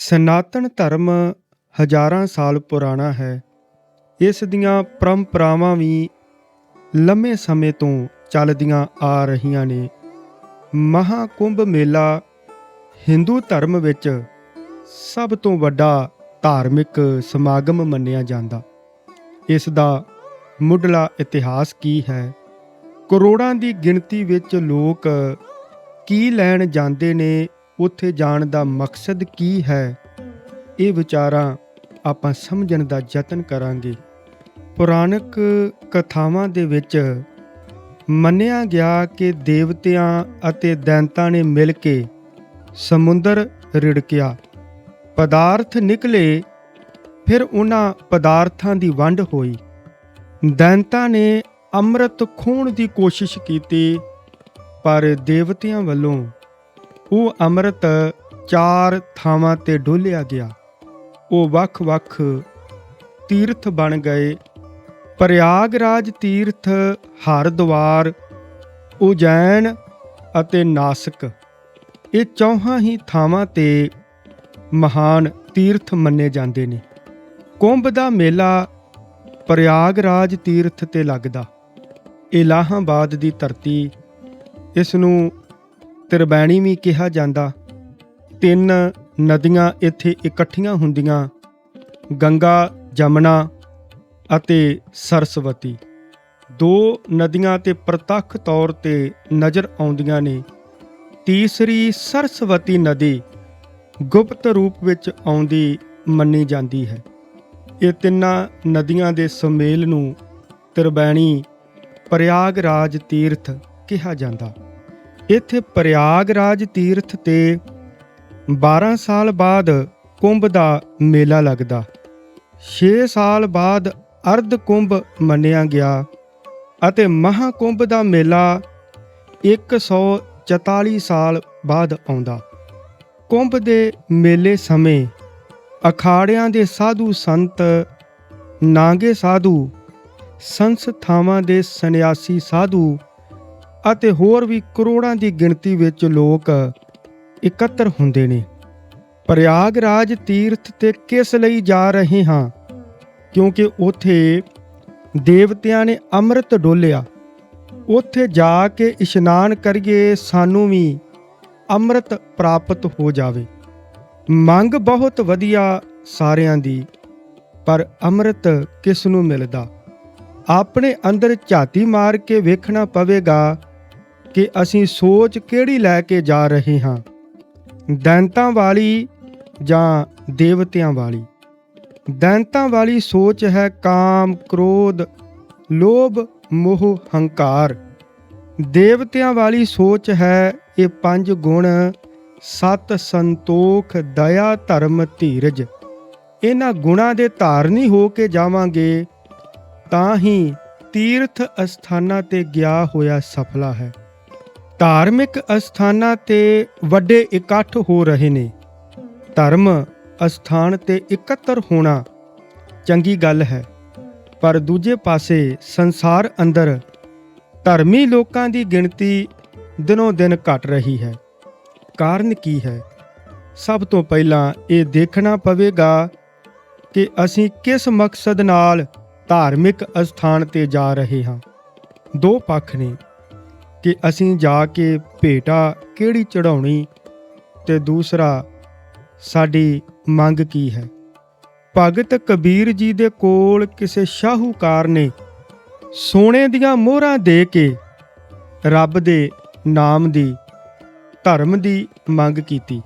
ਸਨਾਤਨ ਧਰਮ ਹਜ਼ਾਰਾਂ ਸਾਲ ਪੁਰਾਣਾ ਹੈ। ਇਸ ਦੀਆਂ ਪਰੰਪਰਾਵਾਂ ਵੀ ਲੰਮੇ ਸਮੇਂ ਤੋਂ ਚੱਲਦੀਆਂ ਆ ਰਹੀਆਂ ਨੇ। ਮਹਾਕੁੰਭ ਮੇਲਾ ਹਿੰਦੂ ਧਰਮ ਵਿੱਚ ਸਭ ਤੋਂ ਵੱਡਾ ਧਾਰਮਿਕ ਸਮਾਗਮ ਮੰਨਿਆ ਜਾਂਦਾ। ਇਸ ਦਾ ਮੁੱਢਲਾ ਇਤਿਹਾਸ ਕੀ ਹੈ? ਕਰੋੜਾਂ ਦੀ ਗਿਣਤੀ ਵਿੱਚ ਲੋਕ ਕੀ ਲੈਣ ਜਾਂਦੇ ਨੇ? ਉੱਥੇ ਜਾਣ ਦਾ ਮਕਸਦ ਕੀ ਹੈ? ਇਹ ਵਿਚਾਰਾਂ ਆਪਾਂ ਸਮਝਣ ਦਾ ਯਤਨ ਕਰਾਂਗੇ। ਪੁਰਾਣਕ ਕਥਾਵਾਂ ਦੇ ਵਿੱਚ ਮੰਨਿਆ ਗਿਆ ਕਿ ਦੇਵਤਿਆਂ ਅਤੇ ਦੈਂਤਾਂ ਨੇ ਮਿਲ ਕੇ ਸਮੁੰਦਰ ਰਿੜਕਿਆ। ਪਦਾਰਥ ਨਿਕਲੇ, ਫਿਰ ਉਹਨਾਂ ਪਦਾਰਥਾਂ ਦੀ ਵੰਡ ਹੋਈ। ਦੈਂਤਾਂ ਨੇ ਅੰਮ੍ਰਿਤ ਖੋਣ ਦੀ ਕੋਸ਼ਿਸ਼ ਕੀਤੀ, ਪਰ ਦੇਵਤਿਆਂ ਵੱਲੋਂ ਉਹ ਅੰਮ੍ਰਿਤ ਚਾਰ ਥਾਵਾਂ ਤੇ ਡੋਲਿਆ ਗਿਆ। ਉਹ ਵੱਖ-ਵੱਖ ਤੀਰਥ ਬਣ ਗਏ। ਪ੍ਰਯਾਗਰਾਜ ਤੀਰਥ, ਹਰਿਦੁਆਰ, ਉਜੈਨ ਅਤੇ ਨਾਸਿਕ। ਇਹ ਚੌਹਾਂ ਹੀ ਥਾਵਾਂ ਤੇ ਮਹਾਨ ਤੀਰਥ ਮੰਨੇ ਜਾਂਦੇ ਨੇ। ਕੁੰਭ ਦਾ ਮੇਲਾ ਪ੍ਰਯਾਗਰਾਜ ਤੀਰਥ ਤੇ ਲੱਗਦਾ। ਇਲਾਹਾਬਾਦ ਦੀ ਧਰਤੀ ਇਸ ਨੂੰ ਤਿਰਬੈਣੀ ਵੀ ਕਿਹਾ ਜਾਂਦਾ, ਤਿੰਨ ਨਦੀਆਂ ਇੱਥੇ ਇਕੱਠੀਆਂ ਹੁੰਦੀਆਂ, ਗੰਗਾ, ਜਮਨਾ ਅਤੇ ਸਰਸਵਤੀ। ਦੋ ਨਦੀਆਂ ਤੇ ਪ੍ਰਤੱਖ ਤੌਰ ਤੇ ਨਜ਼ਰ ਆਉਂਦੀਆਂ ਨੇ। ਤੀਸਰੀ ਸਰਸਵਤੀ ਨਦੀ ਗੁਪਤ ਰੂਪ ਵਿੱਚ ਆਉਂਦੀ ਮੰਨੀ ਜਾਂਦੀ ਹੈ। ਇਹ ਤਿੰਨਾਂ ਨਦੀਆਂ ਦੇ ਸੁਮੇਲ ਨੂੰ ਤਿਰਬੈਣੀ ਪ੍ਰਯਾਗਰਾਜ ਤੀਰਥ ਕਿਹਾ ਜਾਂਦਾ। ਇੱਥੇ ਪ੍ਰਯਾਗਰਾਜ ਤੀਰਥ ਤੇ 12 ਸਾਲ ਬਾਅਦ ਕੁੰਭ ਦਾ ਮੇਲਾ ਲੱਗਦਾ। 6 ਸਾਲ ਬਾਅਦ ਅਰਧ ਕੁੰਭ ਮੰਨਿਆ ਗਿਆ ਅਤੇ ਮਹਾਕੁੰਭ ਦਾ ਮੇਲਾ 144 ਸਾਲ ਬਾਅਦ ਆਉਂਦਾ। ਕੁੰਭ ਦੇ ਮੇਲੇ ਸਮੇਂ ਅਖਾੜਿਆਂ ਦੇ ਸਾਧੂ ਸੰਤ, ਨਾਗੇ ਸਾਧੂ, ਸੰਸਥਾਵਾਂ ਦੇ ਸੰਨਿਆਸੀ ਸਾਧੂ ਅਤੇ ਹੋਰ ਵੀ ਕਰੋੜਾਂ ਦੀ ਗਿਣਤੀ ਵਿੱਚ ਲੋਕ ਇਕੱਤਰ ਹੁੰਦੇ ਨੇ। ਪ੍ਰਯਾਗਰਾਜ ਤੀਰਥ ਤੇ ਕਿਸ ਲਈ ਜਾ ਰਹੇ ਹਾਂ? ਕਿਉਂਕਿ ਉਥੇ ਦੇਵਤਿਆਂ ਨੇ ਅੰਮ੍ਰਿਤ ਡੋਲਿਆ। ਉਥੇ ਜਾ ਕੇ ਇਸ਼ਨਾਨ ਕਰੀਏ, ਸਾਨੂੰ ਵੀ ਅੰਮ੍ਰਿਤ ਪ੍ਰਾਪਤ ਹੋ ਜਾਵੇ। ਮੰਗ ਬਹੁਤ ਵਧੀਆ ਸਾਰਿਆਂ ਦੀ, ਪਰ ਅੰਮ੍ਰਿਤ ਕਿਸ ਨੂੰ ਮਿਲਦਾ? ਆਪਣੇ ਅੰਦਰ ਝਾਤੀ ਮਾਰ ਕੇ ਵੇਖਣਾ ਪਵੇਗਾ ਕਿ ਅਸੀਂ ਸੋਚ ਕਿਹੜੀ ਲੈ ਕੇ ਜਾ ਰਹੇ ਹਾਂ? ਦੈਂਤਾਂ ਵਾਲੀ ਜਾਂ ਦੇਵਤਿਆਂ ਵਾਲੀ? ਦੈਂਤਾਂ ਵਾਲੀ ਸੋਚ ਹੈ ਕਾਮ, ਕ੍ਰੋਧ, ਲੋਭ, ਮੋਹ, ਹੰਕਾਰ। ਦੇਵਤਿਆਂ ਵਾਲੀ ਸੋਚ ਹੈ ਇਹ ਪੰਜ ਗੁਣ, ਸਤ ਸੰਤੋਖ, ਦਇਆ, ਧਰਮ, ਧੀਰਜ। ਇਹਨਾਂ ਗੁਣਾਂ ਦੇ ਧਾਰਨੀ ਹੋ ਕੇ ਜਾਵਾਂਗੇ, ਤਾਂ ਹੀ ਤੀਰਥ ਅਸਥਾਨਾਂ ਤੇ ਗਿਆ ਹੋਇਆ ਸਫਲਾ ਹੈ। ਧਾਰਮਿਕ ਅਸਥਾਨਾਂ ਤੇ ਵੱਡੇ ਇਕੱਠ ਹੋ ਰਹੇ ਨੇ। ਧਰਮ ਅਸਥਾਨ ਤੇ ਇਕੱਤਰ ਹੋਣਾ ਚੰਗੀ ਗੱਲ ਹੈ, ਪਰ ਦੂਜੇ ਪਾਸੇ ਸੰਸਾਰ ਅੰਦਰ ਧਰਮੀ ਲੋਕਾਂ ਦੀ ਗਿਣਤੀ ਦਿਨੋਂ ਦਿਨ ਘਟ ਰਹੀ ਹੈ। ਕਾਰਨ ਕੀ ਹੈ? ਸਭ ਤੋਂ ਪਹਿਲਾਂ ਇਹ ਦੇਖਣਾ ਪਵੇਗਾ ਕਿ ਅਸੀਂ ਕਿਸ ਮਕਸਦ ਨਾਲ ਧਾਰਮਿਕ ਅਸਥਾਨ ਤੇ ਜਾ ਰਹੇ ਹਾਂ। ਦੋ ਪੱਖ ਨੇ। ਕਿ ਅਸੀਂ ਜਾ ਕੇ ਭੇਟਾ ਕਿਹੜੀ ਚੜਾਉਣੀ ਤੇ ਦੂਸਰਾ, ਸਾਡੀ ਮੰਗ ਕੀ ਹੈ? ਭਗਤ ਕਬੀਰ ਜੀ ਦੇ ਕੋਲ ਕਿਸੇ ਸ਼ਾਹੂਕਾਰ ਨੇ ਸੋਨੇ ਦੀਆਂ ਮੋਹਰਾਂ ਦੇ ਕੇ ਰੱਬ ਦੇ ਨਾਮ ਦੀ, ਧਰਮ ਦੀ ਮੰਗ ਕੀਤੀ।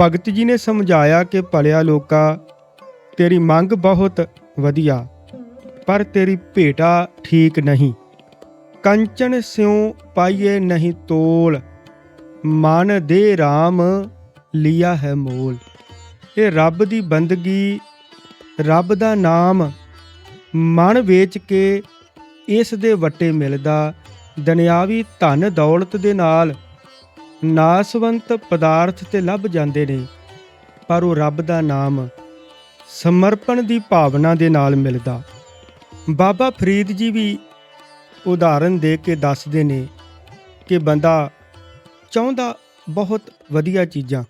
ਭਗਤ ਜੀ ਨੇ ਸਮਝਾਇਆ ਕਿ ਭਲਿਆ ਲੋਕਾ, ਤੇਰੀ ਮੰਗ ਬਹੁਤ ਵਧੀਆ, ਪਰ ਤੇਰੀ ਭੇਟਾ ਠੀਕ ਨਹੀਂ। ਕੰਚਨ ਸਿਉ ਪਾਈਏ ਨਹੀਂ ਤੋਲ, ਮਨ ਦੇ RAM ਲਿਆ ਹੈ ਮੋਲ। ਇਹ ਰੱਬ ਦੀ ਬੰਦਗੀ, ਰੱਬ ਦਾ ਨਾਮ, ਮਨ ਵੇਚ ਕੇ ਇਸ ਦੇ ਵੱਟੇ ਮਿਲਦਾ, ਦੁਨਿਆਵੀ ਧਨ ਦੌਲਤ ਦੇ ਨਾਲ, ਨਾਸਵੰਤ ਪਦਾਰਥ ਤੇ ਲੱਭ ਜਾਂਦੇ ਨੇ, ਪਰ ਉਹ ਰੱਬ ਦਾ ਨਾਮ, ਸਮਰਪਣ ਦੀ ਭਾਵਨਾ ਦੇ ਨਾਲ ਮਿਲਦਾ। ਬਾਬਾ ਫਰੀਦ ਜੀ ਵੀ ਉਦਾਹਰਨ ਦੇ ਕੇ ਦੱਸਦੇ ਨੇ ਕਿ ਬੰਦਾ ਚਾਹੁੰਦਾ ਬਹੁਤ ਵਧੀਆ ਚੀਜ਼ਾਂ।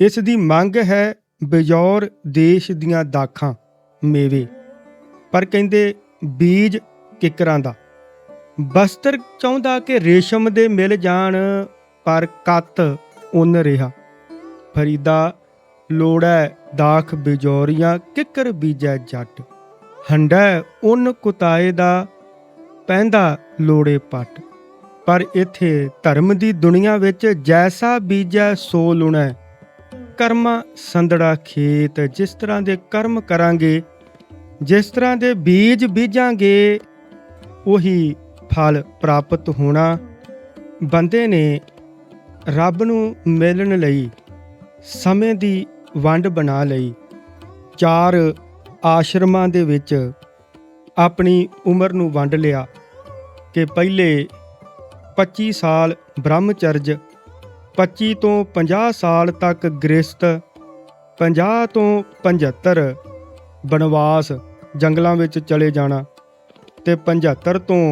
ਇਸ ਦੀ ਮੰਗ ਹੈ ਬਜੌਰ ਦੇਸ਼ ਦੀਆਂ ਦਾਖਾਂ, ਮੇਵੇ। ਪਰ ਕਹਿੰਦੇ ਬੀਜ ਕਿਕਰਾਂ ਦਾ। ਬਸਤਰ ਚਾਹੁੰਦਾ ਕਿ ਰੇਸ਼ਮ ਦੇ ਮਿਲ ਜਾਣ, ਪਰ ਕੱਤ ਉਨ ਰਿਹਾ। ਫਰੀਦਾ ਲੋੜੈ ਦਾਖ ਬਿਜੋਰੀਆਂ, ਕਿਕਰ ਬੀਜੈ ਜੱਟ। ਹੰਡਾ ਉਨ ਕੁਤਾਏ ਦਾ ਪੈਂਦਾ ਲੋੜੇ ਪੱਟ। ਪਰ ਇਥੇ ਧਰਮ ਦੀ ਦੁਨੀਆ ਵਿੱਚ ਜੈਸਾ ਬੀਜੈ, ਸੋ ਲੁਣੈ। ਕਰਮਾ ਸੰਦੜਾ ਖੇਤ, ਜਿਸ ਤਰ੍ਹਾਂ ਦੇ ਕਰਮ ਕਰਾਂਗੇ, ਜਿਸ ਤਰ੍ਹਾਂ ਦੇ ਬੀਜ ਬੀਜਾਂਗੇ, ਉਹੀ ਫਲ ਪ੍ਰਾਪਤ ਹੋਣਾ। ਬੰਦੇ ਨੇ ਰੱਬ ਨੂੰ ਮਿਲਣ ਲਈ ਸਮੇਂ ਦੀ ਵੰਡ ਬਣਾ ਲਈ। ਚਾਰ ਆਸ਼ਰਮਾਂ ਦੇ ਵਿੱਚ ਆਪਣੀ ਉਮਰ ਨੂੰ ਵੰਡ ਲਿਆ ਕਿ ਪਹਿਲੇ 25 ਸਾਲ ਬ੍ਰਹਮਚਰਜ 25 ਤੋਂ 50 ਸਾਲ ਤੱਕ ਗ੍ਰਸਤ 50 ਤੋਂ 75 ਬਨਵਾਸ ਜੰਗਲਾਂ ਵਿੱਚ ਚਲੇ ਜਾਣਾ ਤੇ 75 ਤੋਂ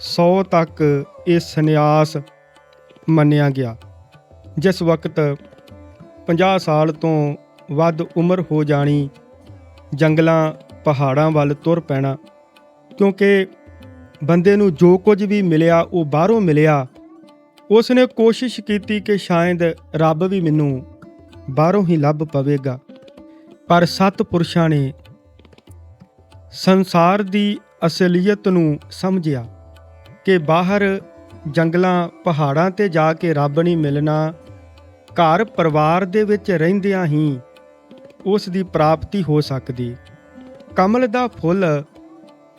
100 ਤੱਕ ਇਹ ਸੰਨਿਆਸ ਮੰਨਿਆ ਗਿਆ। ਜਿਸ ਵਕਤ 50 ਸਾਲ ਤੋਂ ਵੱਧ ਉਮਰ ਹੋ ਜਾਣੀ ਜੰਗਲਾਂ ਪਹਾੜਾਂ ਵੱਲ ਤੁਰ ਪੈਣਾ। ਕਿਉਂਕਿ ਬੰਦੇ ਨੂੰ ਜੋ ਕੁਝ ਵੀ ਮਿਲਿਆ, ਉਹ ਬਾਹਰੋਂ ਮਿਲਿਆ। ਉਸ ਨੇ ਕੋਸ਼ਿਸ਼ ਕੀਤੀ ਕਿ ਸ਼ਾਇਦ ਰੱਬ ਵੀ ਮੈਨੂੰ ਬਾਹਰੋਂ ਹੀ ਲੱਭ ਪਵੇਗਾ। ਪਰ ਸਤ ਪੁਰਸ਼ਾਂ ਨੇ ਸੰਸਾਰ ਦੀ ਅਸਲੀਅਤ ਨੂੰ ਸਮਝਿਆ ਕਿ ਬਾਹਰ ਜੰਗਲਾਂ, ਪਹਾੜਾਂ ਤੇ ਜਾ ਕੇ ਰੱਬ ਨਹੀਂ ਮਿਲਣਾ ਘਰ ਪਰਿਵਾਰ ਦੇ ਵਿੱਚ ਰਹਿੰਦਿਆਂ ਹੀ ਉਸ ਦੀ ਪ੍ਰਾਪਤੀ ਹੋ ਸਕਦੀ। ਕਮਲ ਦਾ ਫੁੱਲ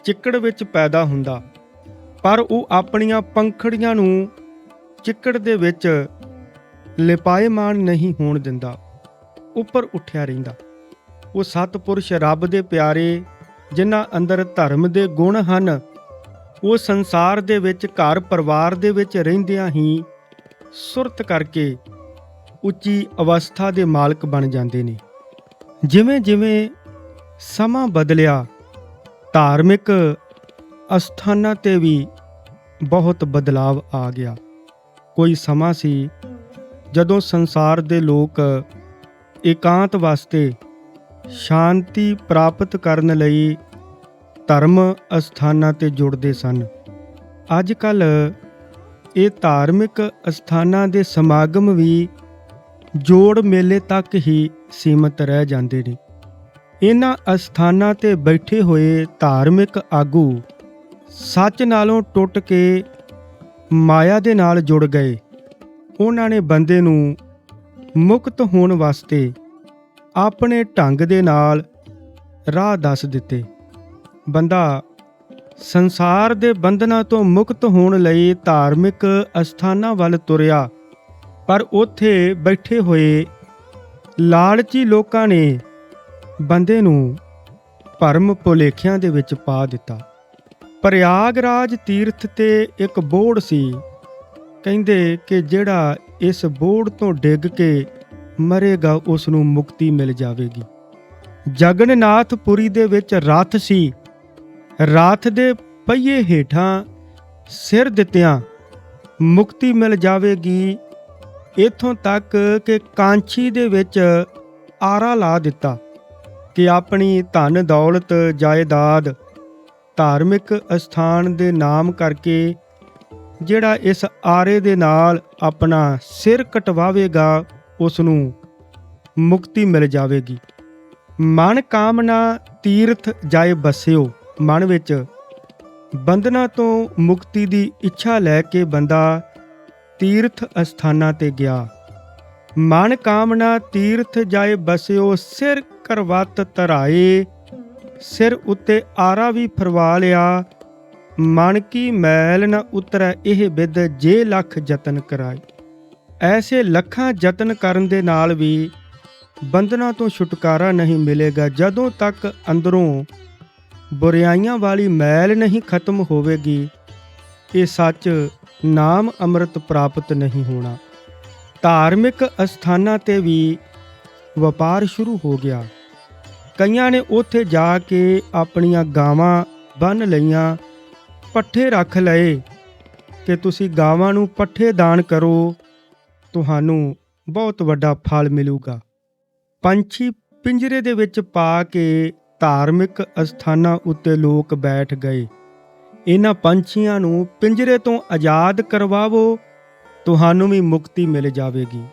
ਚਿੱਕੜ ਵਿੱਚ ਪੈਦਾ ਹੁੰਦਾ, ਪਰ ਉਹ ਆਪਣੀਆਂ ਪੰਖੜੀਆਂ ਨੂੰ ਚਿੱਕੜ ਦੇ ਵਿੱਚ ਲਿਪਾਏਮਾਨ ਨਹੀਂ ਹੋਣ ਦਿੰਦਾ, ਉੱਪਰ ਉੱਠਿਆ ਰਹਿੰਦਾ। ਉਹ ਸਤਪੁਰਸ਼ ਰੱਬ ਦੇ ਪਿਆਰੇ, ਜਿਨ੍ਹਾਂ ਅੰਦਰ ਧਰਮ ਦੇ ਗੁਣ ਹਨ, ਉਹ ਸੰਸਾਰ ਦੇ ਵਿੱਚ ਘਰ ਪਰਿਵਾਰ ਦੇ ਵਿੱਚ ਰਹਿੰਦਿਆਂ ਹੀ ਸੁਰਤ ਕਰਕੇ ਉੱਚੀ ਅਵਸਥਾ ਦੇ ਮਾਲਕ ਬਣ ਜਾਂਦੇ ਨੇ। ਜਿਵੇਂ ਜਿਵੇਂ ਸਮਾਂ ਬਦਲਿਆ। ਧਾਰਮਿਕ ਅਸਥਾਨਾਂ ਤੇ ਵੀ ਬਹੁਤ ਬਦਲਾਵ ਆ ਗਿਆ। ਕੋਈ ਸਮਾਂ ਸੀ ਜਦੋਂ ਸੰਸਾਰ ਦੇ ਲੋਕ ਇਕਾਂਤ ਵਾਸਤੇ ਸ਼ਾਂਤੀ ਪ੍ਰਾਪਤ ਕਰਨ ਲਈ ਧਰਮ ਅਸਥਾਨਾਂ ਤੇ ਜੁੜਦੇ ਸਨ। ਅੱਜ ਕੱਲ ਇਹ ਧਾਰਮਿਕ ਅਸਥਾਨਾਂ ਦੇ ਸਮਾਗਮ ਵੀ ਜੋੜ ਮੇਲੇ ਤੱਕ ਹੀ ਸੀਮਤ ਰਹਿ ਜਾਂਦੇ ਨੇ। ਇਹਨਾਂ ਅਸਥਾਨਾਂ ਤੇ ਬੈਠੇ ਹੋਏ ਧਾਰਮਿਕ ਆਗੂ ਸੱਚ ਨਾਲੋਂ ਟੁੱਟ ਕੇ ਮਾਇਆ ਦੇ ਨਾਲ ਜੁੜ ਗਏ। ਉਹਨਾਂ ਨੇ ਬੰਦੇ ਨੂੰ ਮੁਕਤ ਹੋਣ ਵਾਸਤੇ ਆਪਣੇ ਢੰਗ ਦੇ ਨਾਲ ਰਾਹ ਦੱਸ ਦਿੱਤੇ। ਬੰਦਾ ਸੰਸਾਰ ਦੇ ਬੰਧਨਾਂ ਤੋਂ ਮੁਕਤ ਹੋਣ ਲਈ ਧਾਰਮਿਕ ਅਸਥਾਨਾਂ ਵੱਲ ਤੁਰਿਆ, ਪਰ ਉੱਥੇ ਬੈਠੇ ਹੋਏ ਲਾਲਚੀ ਲੋਕਾਂ ਨੇ ਬੰਦੇ ਨੂੰ ਭਰਮ ਭੁਲੇਖਿਆਂ ਦੇ ਵਿੱਚ ਪਾ ਦਿੱਤਾ। ਪ੍ਰਯਾਗਰਾਜ ਤੀਰਥ ਤੇ ਇੱਕ ਬੋੜ ਸੀ। ਕਹਿੰਦੇ ਕਿ ਜਿਹੜਾ ਇਸ ਬੋੜ ਤੋਂ ਡਿੱਗ ਕੇ ਮਰੇਗਾ, ਉਸ ਨੂੰ ਮੁਕਤੀ ਮਿਲ ਜਾਵੇਗੀ। ਜਗਨਨਾਥ ਪੁਰੀ ਦੇ ਵਿੱਚ ਰਥ ਸੀ। ਰਥ ਦੇ ਪਹੀਏ ਹੇਠਾਂ ਸਿਰ ਦਿੱਤਿਆਂ ਮੁਕਤੀ ਮਿਲ ਜਾਵੇਗੀ। ਇਥੋਂ ਤੱਕ ਕਿ ਕਾਂਛੀ ਦੇ ਵਿੱਚ ਆਰਾ ਲਾ ਦਿੱਤਾ। ਕਿ ਆਪਣੀ ਧਨ ਦੌਲਤ ਜਾਇਦਾਦ ਧਾਰਮਿਕ ਅਸਥਾਨ ਦੇ ਨਾਮ ਕਰਕੇ ਜਿਹੜਾ ਇਸ ਆਰੇ ਦੇ ਨਾਲ ਆਪਣਾ ਸਿਰ ਕਟਵਾਵੇਗਾ ਉਸ ਨੂੰ ਮੁਕਤੀ ਮਿਲ ਜਾਵੇਗੀ। ਮਨ ਕਾਮਨਾ ਤੀਰਥ ਜਾਏ ਬਸਿਓ, ਮਨ ਵਿੱਚ ਬੰਧਨਾ ਤੋਂ ਮੁਕਤੀ ਦੀ ਇੱਛਾ ਲੈ ਕੇ ਬੰਦਾ ਤੀਰਥ ਅਸਥਾਨਾਂ ਤੇ ਗਿਆ। ਮਨ ਕਾਮਨਾ ਤੀਰਥ ਜਾਏ ਬਸਿਓ, ਸਿਰ ਕਰਵਤ ਧਰਾਏ। ਸਿਰ ਉੱਤੇ ਆਰਾ ਵੀ ਫਰਵਾ ਲਿਆ। ਮਨ ਕੀ ਮੈਲ ਨ ਉਤਰੈ ਇਹ ਬਿਦ ਜੇ ਲੱਖ ਯਤਨ ਕਰਾਈ ਐਸੇ ਲੱਖਾਂ ਯਤਨ ਕਰਨ ਦੇ ਨਾਲ ਵੀ ਬੰਧਨਾਂ ਤੋਂ ਛੁਟਕਾਰਾ ਨਹੀਂ ਮਿਲੇਗਾ। ਜਦੋਂ ਤੱਕ ਅੰਦਰੋਂ ਬੁਰਾਈਆਂ ਵਾਲੀ ਮੈਲ ਨਹੀਂ ਖਤਮ ਹੋਵੇਗੀ, ਇਹ ਸੱਚ ਨਾਮ ਅੰਮ੍ਰਿਤ ਪ੍ਰਾਪਤ ਨਹੀਂ ਹੋਣਾ। ਧਾਰਮਿਕ ਅਸਥਾਨਾਂ ਤੇ ਵੀ ਵਪਾਰ ਸ਼ੁਰੂ ਹੋ ਗਿਆ। ਕਈਆਂ ਨੇ ਉੱਥੇ ਜਾ ਕੇ ਆਪਣੀਆਂ ਗਾਵਾਂ ਬੰਨ ਲਈਆਂ, ਪੱਠੇ ਰੱਖ ਲਏ ਕਿ ਤੁਸੀਂ ਗਾਵਾਂ ਨੂੰ ਪੱਠੇ ਦਾਨ ਕਰੋ, ਤੁਹਾਨੂੰ ਬਹੁਤ ਵੱਡਾ ਫਲ ਮਿਲੂਗਾ। ਪੰਛੀ ਪਿੰਜਰੇ ਦੇ ਵਿੱਚ ਪਾ ਕੇ ਧਾਰਮਿਕ ਅਸਥਾਨਾਂ ਉੱਤੇ ਲੋਕ ਬੈਠ ਗਏ। ਇਹਨਾਂ ਪੰਛੀਆਂ ਨੂੰ ਪਿੰਜਰੇ ਤੋਂ ਆਜ਼ਾਦ ਕਰਵਾਵੋ, ਤੁਹਾਨੂੰ ਵੀ ਮੁਕਤੀ ਮਿਲ ਜਾਵੇਗੀ।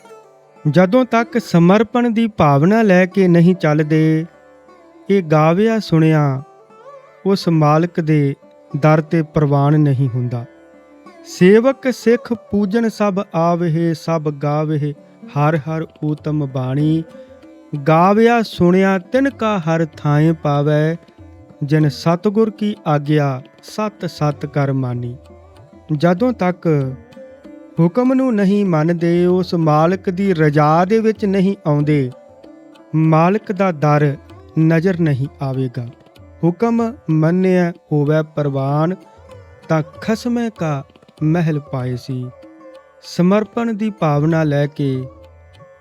ਜਦੋਂ ਤੱਕ ਸਮਰਪਣ ਦੀ ਭਾਵਨਾ ਲੈ ਕੇ ਨਹੀਂ ਚੱਲਦੇ ਇਹ ਗਾਵਿਆ ਸੁਣਿਆ, ਉਸ ਮਾਲਕ ਦੇ ਦਰ ਤੇ ਪ੍ਰਵਾਨ ਨਹੀਂ ਹੁੰਦਾ। ਸੇਵਕ ਸਿੱਖ ਪੂਜਨ ਸਭ ਆਵਹਿ, ਸਭ ਗਾਵਹਿ, ਹਰ ਹਰ ਊਤਮ ਬਾਣੀ। ਗਾਵਿਆ ਸੁਣਿਆ, ਤਿਨ ਕਾ ਹਰ ਥਾਏ ਪਾਵੈ, ਜਿਨ ਸਤਗੁਰ ਕੀ ਆਗਿਆ, ਸਤ ਸਤ ਕਰ ਮਾਨੀ। ਜਦੋਂ ਤੱਕ ਹੁਕਮ ਨੂੰ ਨਹੀਂ ਮੰਨਦੇ, ਉਸ ਮਾਲਕ ਦੀ ਰਜ਼ਾ ਦੇ ਵਿੱਚ ਨਹੀਂ ਆਉਂਦੇ। ਮਾਲਕ ਦਾ ਦਰ ਨਜ਼ਰ ਨਹੀਂ ਆਵੇਗਾ। ਹੁਕਮ ਮੰਨਿਆ ਹੋਵੇ ਪ੍ਰਵਾਨ, ਤਾਂ ਖਸਮੇ ਕਾ ਮਹਿਲ ਪਾਏ ਸੀ। ਸਮਰਪਣ ਦੀ ਭਾਵਨਾ ਲੈ ਕੇ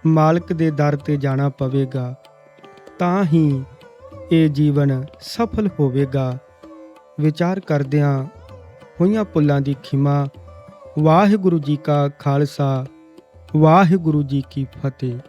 ਮਾਲਕ ਦੇ ਦਰ ਤੇ ਜਾਣਾ ਪਵੇਗਾ, ਤਾਂ ਹੀ ਇਹ ਜੀਵਨ ਸਫਲ ਹੋਵੇਗਾ। ਵਿਚਾਰ ਕਰਦਿਆਂ ਹੋਈਆਂ ਪੁੱਲਾਂ ਦੀ ਖਿਮਾ, ਵਾਹਿਗੁਰੂ ਜੀ ਕਾ ਖਾਲਸਾ, ਵਾਹਿਗੁਰੂ ਜੀ ਕੀ ਫਤਿਹ।